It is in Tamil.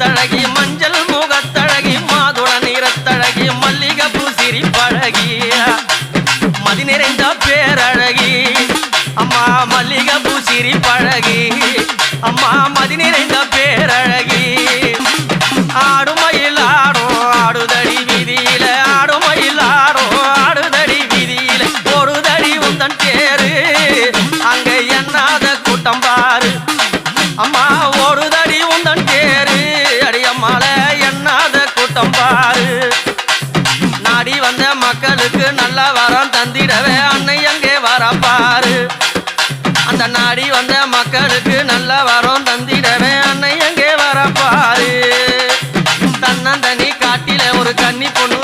முகத்தழகி மஞ்சள் முகத்தழகி மாதுள நிறத்தழகி மல்லிகப்பூ சிரிப்பழகி மதி நிறைந்த பேரழகி அம்மா மல்லிகப்பூ சிரிப்பழகி அம்மா மதி நிறைந்த பேரழகி. ஆடுமயில் ஆடும் ஆடுதடி விதியில ஆடுமயில் ஆடும் ஆடுதடி விதியில. ஒரு தடி உந்தன் பேரு அங்க என்னாத கூட்டம் பாரு. அம்மா ஒரு தடி பாரு. நாடி வந்த மக்களுக்கு நல்ல வரம் தந்திடவே அன்னை அங்கே வர வரப்பாரு அந்த நாடி வந்த மக்களுக்கு நல்ல வரம் தந்திடவே அன்னை அங்கே வர வரப்பாரு தன்னந்தனி காட்டில ஒரு கன்னி பொண்ணு